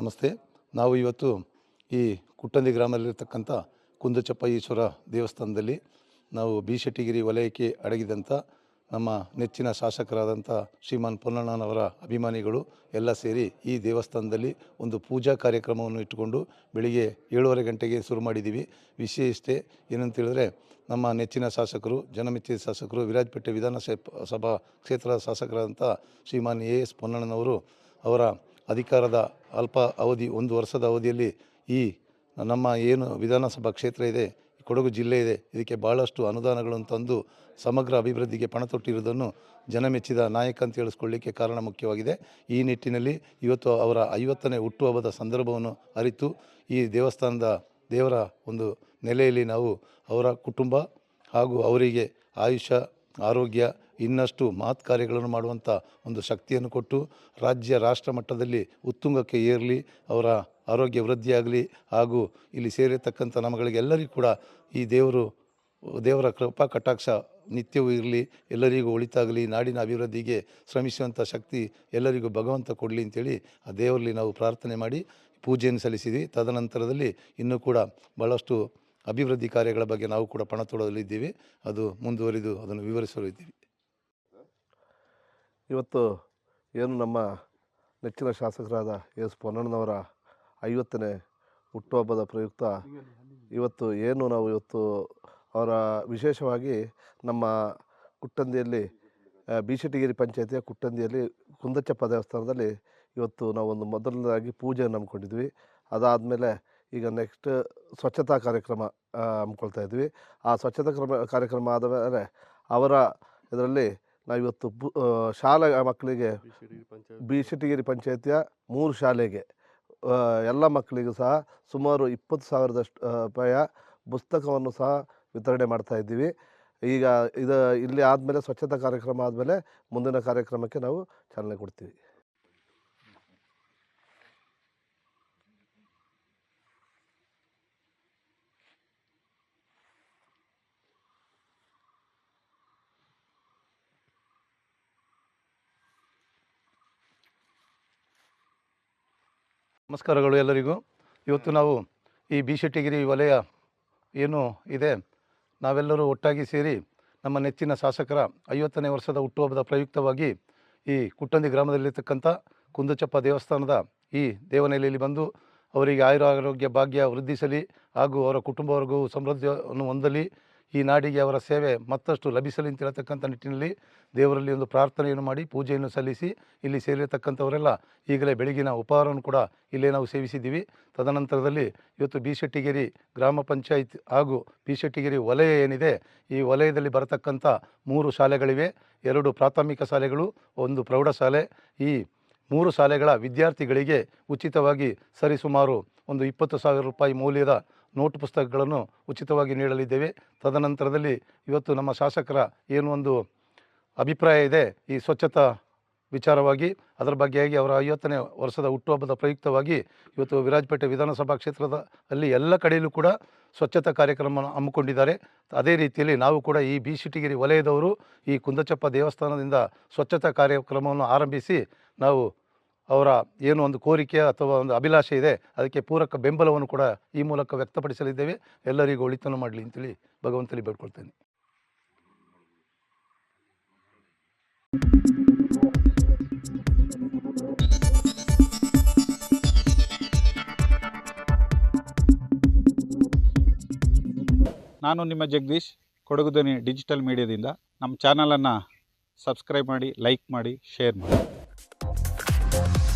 ನಮಸ್ತೆ. ನಾವು ಇವತ್ತು ಈ ಕುಟ್ಟಂದಿ ಗ್ರಾಮದಲ್ಲಿರ್ತಕ್ಕಂಥ ಕುಂದಚಪ್ಪ ಈಶ್ವರ ದೇವಸ್ಥಾನದಲ್ಲಿ ನಾವು ಬಿ ಶೆಟ್ಟಿಗಿರಿ ವಲಯಕ್ಕೆ ಅಡಗಿದಂಥ ನಮ್ಮ ನೆಚ್ಚಿನ ಶಾಸಕರಾದಂಥ ಶ್ರೀಮಾನ್ ಪೊನ್ನಣ್ಣನವರ ಅಭಿಮಾನಿಗಳು ಎಲ್ಲ ಸೇರಿ ಈ ದೇವಸ್ಥಾನದಲ್ಲಿ ಒಂದು ಪೂಜಾ ಕಾರ್ಯಕ್ರಮವನ್ನು ಇಟ್ಟುಕೊಂಡು ಬೆಳಿಗ್ಗೆ ಏಳುವರೆ ಗಂಟೆಗೆ ಶುರು ಮಾಡಿದ್ದೀವಿ. ವಿಷಯ ಇಷ್ಟೇ ಏನಂತ ಹೇಳಿದ್ರೆ ನಮ್ಮ ನೆಚ್ಚಿನ ಶಾಸಕರು ಜನಮೆಚ್ಚಿನ ಶಾಸಕರು, ವಿರಾಜಪೇಟೆ ವಿಧಾನಸಭಾ ಸಭಾ ಕ್ಷೇತ್ರದ ಶಾಸಕರಾದಂಥ ಶ್ರೀಮಾನ್ ಎ ಎಸ್ ಪೊನ್ನಣ್ಣನವರು ಅವರ ಅಧಿಕಾರದ ಅಲ್ಪ ಅವಧಿ, ಒಂದು ವರ್ಷದ ಅವಧಿಯಲ್ಲಿ ಈ ನಮ್ಮ ಏನು ವಿಧಾನಸಭಾ ಕ್ಷೇತ್ರ ಇದೆ ಕೊಡಗು ಜಿಲ್ಲೆ ಇದೆ, ಇದಕ್ಕೆ ಭಾಳಷ್ಟು ಅನುದಾನಗಳನ್ನು ತಂದು ಸಮಗ್ರ ಅಭಿವೃದ್ಧಿಗೆ ಪಣ ತೊಟ್ಟಿರುವುದನ್ನು ಜನ ಮೆಚ್ಚಿದ ನಾಯಕ ಅಂತ ಹೇಳಿಸ್ಕೊಳ್ಳಿಕ್ಕೆ ಕಾರಣ ಮುಖ್ಯವಾಗಿದೆ. ಈ ನಿಟ್ಟಿನಲ್ಲಿ ಇವತ್ತು ಅವರ ಐವತ್ತನೇ ಹುಟ್ಟುಹಬ್ಬದ ಸಂದರ್ಭವನ್ನು ಅರಿತು ಈ ದೇವಸ್ಥಾನದ ದೇವರ ಒಂದು ನೆಲೆಯಲ್ಲಿ ನಾವು ಅವರ ಕುಟುಂಬ ಹಾಗೂ ಅವರಿಗೆ ಆಯುಷ್ಯ, ಆರೋಗ್ಯ ಇನ್ನಷ್ಟು ಮಹತ್ ಕಾರ್ಯಗಳನ್ನು ಮಾಡುವಂಥ ಒಂದು ಶಕ್ತಿಯನ್ನು ಕೊಟ್ಟು ರಾಜ್ಯ ರಾಷ್ಟ್ರ ಮಟ್ಟದಲ್ಲಿ ಉತ್ತುಂಗಕ್ಕೆ ಏರಲಿ, ಅವರ ಆರೋಗ್ಯ ವೃದ್ಧಿಯಾಗಲಿ ಹಾಗೂ ಇಲ್ಲಿ ಸೇರಿರ್ತಕ್ಕಂಥ ನಮಗಳಿಗೆಲ್ಲರಿಗೂ ಕೂಡ ಈ ದೇವರು, ದೇವರ ಕೃಪಾ ಕಟಾಕ್ಷ ನಿತ್ಯವೂ ಇರಲಿ, ಎಲ್ಲರಿಗೂ ಒಳಿತಾಗಲಿ, ನಾಡಿನ ಅಭಿವೃದ್ಧಿಗೆ ಶ್ರಮಿಸುವಂಥ ಶಕ್ತಿ ಎಲ್ಲರಿಗೂ ಭಗವಂತ ಕೊಡಲಿ ಅಂತೇಳಿ ಆ ದೇವರಲ್ಲಿ ನಾವು ಪ್ರಾರ್ಥನೆ ಮಾಡಿ ಪೂಜೆಯನ್ನು ಸಲ್ಲಿಸಿದ್ವಿ. ತದನಂತರದಲ್ಲಿ ಇನ್ನೂ ಕೂಡ ಭಾಳಷ್ಟು ಅಭಿವೃದ್ಧಿ ಕಾರ್ಯಗಳ ಬಗ್ಗೆ ನಾವು ಕೂಡ ಪಣ ತೊಡಲಿದ್ದೀವಿ ಅದು ಮುಂದುವರಿದು ಅದನ್ನು ವಿವರಿಸಲಿದ್ದೀವಿ ಇವತ್ತು ಏನು ನಮ್ಮ ನೆಚ್ಚಿನ ಶಾಸಕರಾದ ಎಸ್ ಪೊನ್ನಣ್ಣನವರ ಐವತ್ತನೇ ಹುಟ್ಟುಹಬ್ಬದ ಪ್ರಯುಕ್ತ ಇವತ್ತು ಏನು ನಾವು ಇವತ್ತು ಅವರ ವಿಶೇಷವಾಗಿ ನಮ್ಮ ಕುಟ್ಟಂದಿಯಲ್ಲಿ ಬೀಶೆಟ್ಟಿಗಿರಿ ಪಂಚಾಯತಿಯ ಕುಟ್ಟಂದಿಯಲ್ಲಿ ಕುಂದಚ್ಚಪ್ಪ ದೇವಸ್ಥಾನದಲ್ಲಿ ಇವತ್ತು ನಾವು ಒಂದು ಮೊದಲನೇದಾಗಿ ಪೂಜೆಯನ್ನು ಹಮ್ಮಿಕೊಂಡಿದ್ವಿ. ಅದಾದಮೇಲೆ ಈಗ ನೆಕ್ಸ್ಟ್ ಸ್ವಚ್ಛತಾ ಕಾರ್ಯಕ್ರಮ ಹಮ್ಮಿಕೊಳ್ತಾ ಇದ್ವಿ. ಆ ಸ್ವಚ್ಛತಾ ಕ್ರಮ, ಕಾರ್ಯಕ್ರಮ ಆದ ಮೇಲೆ ಅವರ ಇದರಲ್ಲಿ ನಾವಿವತ್ತು ಶಾಲಾ ಮಕ್ಕಳಿಗೆ ಬಿ ಶೆಟ್ಟಿಗೇರಿ ಪಂಚಾಯತಿಯ ಮೂರು ಶಾಲೆಗೆ. ಎಲ್ಲ ಮಕ್ಕಳಿಗೂ ಸಹ ಸುಮಾರು ಇಪ್ಪತ್ತು ಸಾವಿರದಷ್ಟು ರೂಪಾಯಿಯ ಪುಸ್ತಕವನ್ನು ಸಹ ವಿತರಣೆ ಮಾಡ್ತಾ ಇದ್ದೀವಿ. ಈಗ ಇದು ಇಲ್ಲಿ ಆದಮೇಲೆ ಸ್ವಚ್ಛತಾ ಕಾರ್ಯಕ್ರಮ ಆದಮೇಲೆ ಮುಂದಿನ ಕಾರ್ಯಕ್ರಮಕ್ಕೆ ನಾವು ಚಾಲನೆ ಕೊಡ್ತೀವಿ. ನಮಸ್ಕಾರಗಳು ಎಲ್ಲರಿಗೂ. ಇವತ್ತು ನಾವು ಈ ಬಿ ಶೆಟ್ಟಿಗಿರಿ ವಲಯ ಏನು ಇದೆ, ನಾವೆಲ್ಲರೂ ಒಟ್ಟಾಗಿ ಸೇರಿ ನಮ್ಮ ನೆಚ್ಚಿನ ಶಾಸಕರ ಐವತ್ತನೇ ವರ್ಷದ ಹುಟ್ಟುಹಬ್ಬದ ಪ್ರಯುಕ್ತವಾಗಿ ಈ ಕುಟ್ಟಂದಿ ಗ್ರಾಮದಲ್ಲಿರ್ತಕ್ಕಂಥ ಕುಂದಚಪ್ಪ ದೇವಸ್ಥಾನದ ಈ ದೇವನೆಲೆಯಲ್ಲಿ ಬಂದು ಅವರಿಗೆ ಆಯುರ ಆರೋಗ್ಯ ಭಾಗ್ಯ ವೃದ್ಧಿಸಲಿ ಹಾಗೂ ಅವರ ಕುಟುಂಬವರ್ಗೂ ಸಮೃದ್ಧಿಯನ್ನು ಹೊಂದಲಿ ಈ ನಾಡಿಗೆ ಅವರ ಸೇವೆ ಮತ್ತಷ್ಟು ಲಭಿಸಲಿ ಅಂತ ಹೇಳ್ತಕ್ಕಂಥ ನಿಟ್ಟಿನಲ್ಲಿ ದೇವರಲ್ಲಿ ಒಂದು ಪ್ರಾರ್ಥನೆಯನ್ನು ಮಾಡಿ, ಪೂಜೆಯನ್ನು ಸಲ್ಲಿಸಿ, ಇಲ್ಲಿ ಸೇರಿರತಕ್ಕಂಥವರೆಲ್ಲ ಈಗಲೇ ಬೆಳಗಿನ ಉಪಹಾರವನ್ನು ಕೂಡ ಇಲ್ಲೇ ನಾವು ಸೇವಿಸಿದ್ದೀವಿ. ತದನಂತರದಲ್ಲಿ ಇವತ್ತು ಬಿ ಶೆಟ್ಟಿಗೇರಿ ಗ್ರಾಮ ಪಂಚಾಯತ್ ಹಾಗೂ ಬಿ ಶೆಟ್ಟಿಗೇರಿ ವಲಯ ಏನಿದೆ, ಈ ವಲಯದಲ್ಲಿ ಬರತಕ್ಕಂಥ ಮೂರು ಶಾಲೆಗಳಿವೆ. ಎರಡು ಪ್ರಾಥಮಿಕ ಶಾಲೆಗಳು, ಒಂದು ಪ್ರೌಢಶಾಲೆ. ಈ ಮೂರು ಶಾಲೆಗಳ ವಿದ್ಯಾರ್ಥಿಗಳಿಗೆ ಉಚಿತವಾಗಿ ಸರಿಸುಮಾರು ಒಂದು ಇಪ್ಪತ್ತು ಸಾವಿರ ರೂಪಾಯಿ ಮೌಲ್ಯದ ನೋಟ್ ಪುಸ್ತಕಗಳನ್ನು ಉಚಿತವಾಗಿ ನೀಡಲಿದ್ದೇವೆ. ತದನಂತರದಲ್ಲಿ ಇವತ್ತು ನಮ್ಮ ಶಾಸಕರ ಏನು ಒಂದು ಅಭಿಪ್ರಾಯ ಇದೆ, ಈ ಸ್ವಚ್ಛತಾ ವಿಚಾರವಾಗಿ, ಅದರ ಬಗ್ಗೆಯಾಗಿ ಅವರ ಐವತ್ತನೇ ವರ್ಷದ ಹುಟ್ಟುಹಬ್ಬದ ಪ್ರಯುಕ್ತವಾಗಿ ಇವತ್ತು ವಿರಾಜಪೇಟೆ ವಿಧಾನಸಭಾ ಕ್ಷೇತ್ರದ ಅಲ್ಲಿ ಎಲ್ಲ ಕಡೆಯಲ್ಲೂ ಕೂಡ ಸ್ವಚ್ಛತಾ ಕಾರ್ಯಕ್ರಮವನ್ನು ಹಮ್ಮಿಕೊಂಡಿದ್ದಾರೆ. ಅದೇ ರೀತಿಯಲ್ಲಿ ನಾವು ಕೂಡ ಈ ಬಿ ಸಿಟಿಗಿರಿ ವಲಯದವರು ಈ ಕುಂದಚಪ್ಪ ದೇವಸ್ಥಾನದಿಂದ ಸ್ವಚ್ಛತಾ ಕಾರ್ಯಕ್ರಮವನ್ನು ಆರಂಭಿಸಿ ನಾವು ಅವರ ಏನು ಒಂದು ಕೋರಿಕೆ ಅಥವಾ ಒಂದು ಅಭಿಲಾಷೆ ಇದೆ, ಅದಕ್ಕೆ ಪೂರಕ ಬೆಂಬಲವನ್ನು ಕೂಡ ಈ ಮೂಲಕ ವ್ಯಕ್ತಪಡಿಸಲಿದ್ದೇವೆ. ಎಲ್ಲರಿಗೂ ಒಳಿತನ್ನು ಮಾಡಲಿ ಅಂತೇಳಿ ಭಗವಂತಲಿ ಬೇಡ್ಕೊಳ್ತೇನೆ. ನಾನು ನಿಮ್ಮ ಜಗದೀಶ್ ಕೊಡಗುದನಿ ಡಿಜಿಟಲ್ ಮೀಡಿಯಾದಿಂದ. ನಮ್ಮ ಚಾನಲನ್ನು ಸಬ್ಸ್ಕ್ರೈಬ್ ಮಾಡಿ, ಲೈಕ್ ಮಾಡಿ, ಶೇರ್ ಮಾಡಿ. Bye.